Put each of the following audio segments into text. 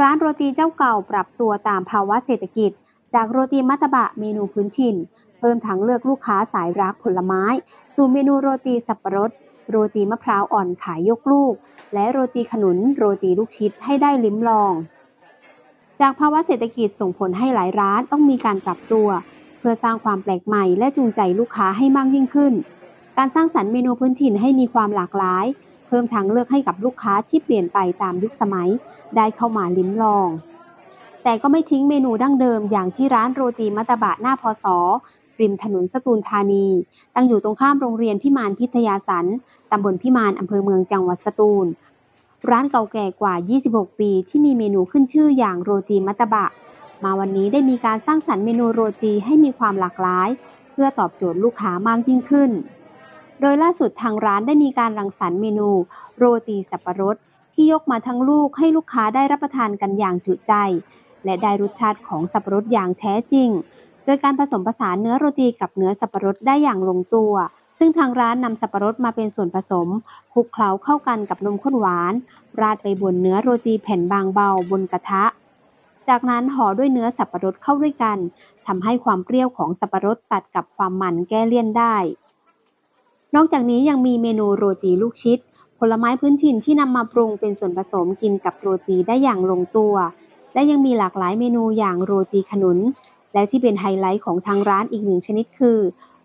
ร้านโรตีเจ้าเก่าปรับตัวตามภาวะเศรษฐกิจ จากโรตีมัตตบะเมนูพื้นถิ่น เพิ่มทางเลือกลูกค้าสายรักผลไม้ สู่เมนูโรตีสับปะรด โรตีมะพร้าวอ่อนขายยกลูก และโรตีขนุนโรตีลูกชิดให้ได้ลิ้มลอง จากภาวะเศรษฐกิจส่งผลให้หลายร้านต้องมีการปรับตัว เพื่อสร้างความแปลกใหม่และจูงใจลูกค้าให้มากยิ่งขึ้น การสร้างสรรค์เมนูพื้นถิ่นให้มีความหลากหลาย เพิ่มทางเลือกให้กับลูกค้าที่เปลี่ยนไปตามยุคสมัย ได้เข้ามาลิ้มลอง แต่ก็ไม่ทิ้งเมนูดั้งเดิมอย่างที่ร้านโรตีมัตตบะหน้าพศริมถนนสตูลธานี ตั้งอยู่ตรงข้ามโรงเรียนพิมานพิทยาสันตำบลพิมานอำเภอเมืองจังหวัดสตูล ร้านเก่าแก่กว่า 26 ปี ที่มีเมนูขึ้นชื่ออย่างโรตีมัตตบะ มาวันนี้ได้มีการสร้างสรรค์เมนูโรตีให้มีความหลากหลาย เพื่อตอบโจทย์ลูกค้ามากยิ่งขึ้น โดยล่าสุดทางร้านได้มีการรังสรรค์เมนู โรตีสับปะรด ที่ยกมาทั้งลูกให้ลูกค้าได้รับประทานกันอย่างจุใจ และได้รสชาติของสับปะรดอย่างแท้จริง โดยการผสมผสานเนื้อโรตีกับเนื้อสับปะรดได้อย่างลงตัว ซึ่งทางร้านนำสับปะรดมาเป็นส่วนผสมคลุกเคล้าเข้ากันกับนมข้นหวาน ราดไปบนเนื้อโรตีแผ่นบางเบาบนกระทะจากนั้นห่อด้วยเนื้อสับปะรดเข้าด้วยกัน ทำให้ความเปรี้ยวของสับปะรดตัดกับความมันแก้เลี่ยนได้ นอกจากนี้ยังมีเมนูโรตีลูกชิด ผลไม้พื้นถิ่นที่นำมาปรุงเป็นส่วนผสมกินกับโรตีได้อย่างลงตัว และยังมีหลากหลายเมนูอย่างโรตีขนุน และที่เป็นไฮไลท์ของทางร้านอีกหนึ่งชนิดคือ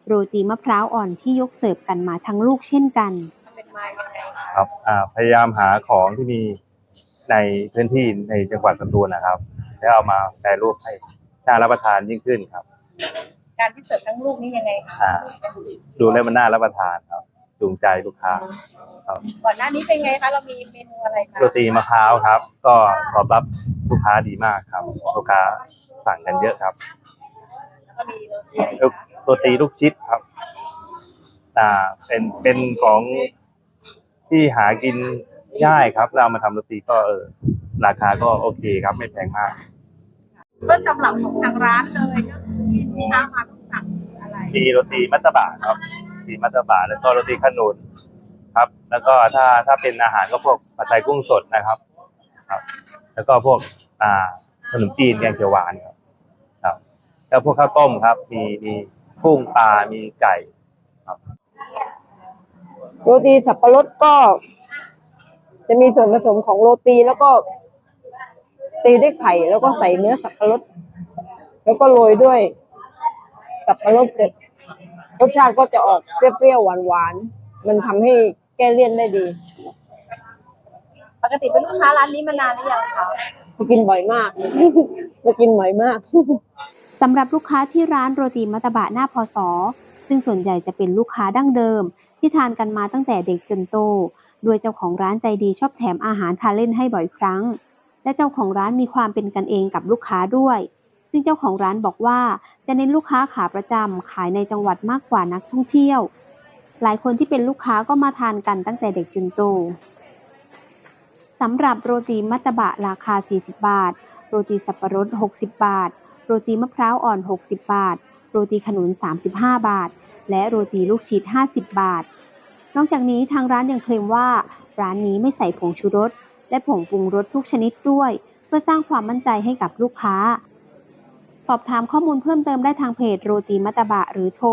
โรตีมะพร้าวอ่อนที่ยกเสิร์ฟกันมาทั้งลูกเช่นกันเป็นมายังไงคะครับอ่าพยายามหาของที่มีในพื้นที่ในจังหวัดสตูลนะครับ แล้วเอามาแปรรูปให้น่ารับประทานยิ่งขึ้นครับ การที่เสิร์ฟทั้งลูกนี่ยังไงคะอ่าดูแล้วมันน่ารับประทานครับจูงใจลูกค้าก่อนหน้านี้เป็นไงคะเรามีเมนูอะไรคะโรตีมะพร้าวครับ ก็ตอบรับลูกค้าดีมากครับลูกค้าสั่งกันเยอะครับแล้วก็มีโรตีอะไรลูกคะโรตีลูกชิดครับ อ่าเป็นเป็นของที่หากินง่ายครับแล้วเอามาทำโรตีก็เออราคาก็โอเคครับไม่แพงมาก ต้นตำรับของทางร้านเลยก็คือที่ลูกค้ามา มีโรตีมัตตบะครับตีมัตตบะแล้วก็โรตีขนุนครับ แล้วก็ถ้าถ้าเป็นอาหารก็พวกผัดไทยกุ้งสดนะครับ ครับ แล้วก็พวกอ่าขนมจีนแกงเขียวหวานครับ ครับ แล้วพวกข้าวต้มครับ มีมีกุ้งปลา มีไก่ครับ โรตีสับปะรดก็ จะมีส่วนผสมของโรตีแล้วก็ ตีด้วยไข่แล้วก็ใส่เนื้อสับปะรดแล้วก็โรยด้วย สับปะรดเสร็จรสชาติก็จะออกเปรี้ยวๆหวานๆมันทำให้แก้เลี่ยนได้ดีปกติเป็นลูกค้าร้านนี้มานานหรือยังคะมากินบ่อยมาก มากินบ่อยมาก สำหรับลูกค้าที่ร้านโรตีมัตตบะหน้าพศซึ่งส่วนใหญ่จะเป็นลูกค้าดั้งเดิม ที่ทานกันมาตั้งแต่เด็กจนโต โดยเจ้าของร้านใจดีชอบแถมอาหารทานเล่นให้บ่อยครั้ง และเจ้าของร้านมีความเป็นกันเองกับลูกค้าด้วย ซึ่งเจ้าของร้านบอกว่าจะเน้นลูกค้าขาประจำขายในจังหวัดมากกว่านักท่องเที่ยว หลายคนที่เป็นลูกค้าก็มาทานกันตั้งแต่เด็กจนโตสำหรับโรตีมัตตบะราคา 40 บาท โรตีสับปะรด 60 บาท โรตีมะพร้าวอ่อน 60 บาท โรตีขนุน 35 บาท และโรตีลูกชิด50 บาท นอกจากนี้ทางร้านยังเคลมว่า ร้านนี้ไม่ใส่ผงชูรส และผงปรุงรสทุกชนิดด้วย เพื่อสร้างความมั่นใจให้กับลูกค้า สอบถามข้อมูลเพิ่มเติมได้ทางเพจโรตีมัตตบะหรือโทร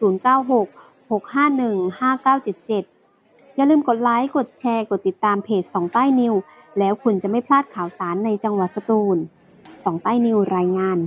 096 651 5977 อย่าลืมกดไลค์กดแชร์กดติดตามเพจสองใต้นิว แล้วคุณจะไม่พลาดข่าวสารในจังหวัดสตูลสองใต้นิวรายงาน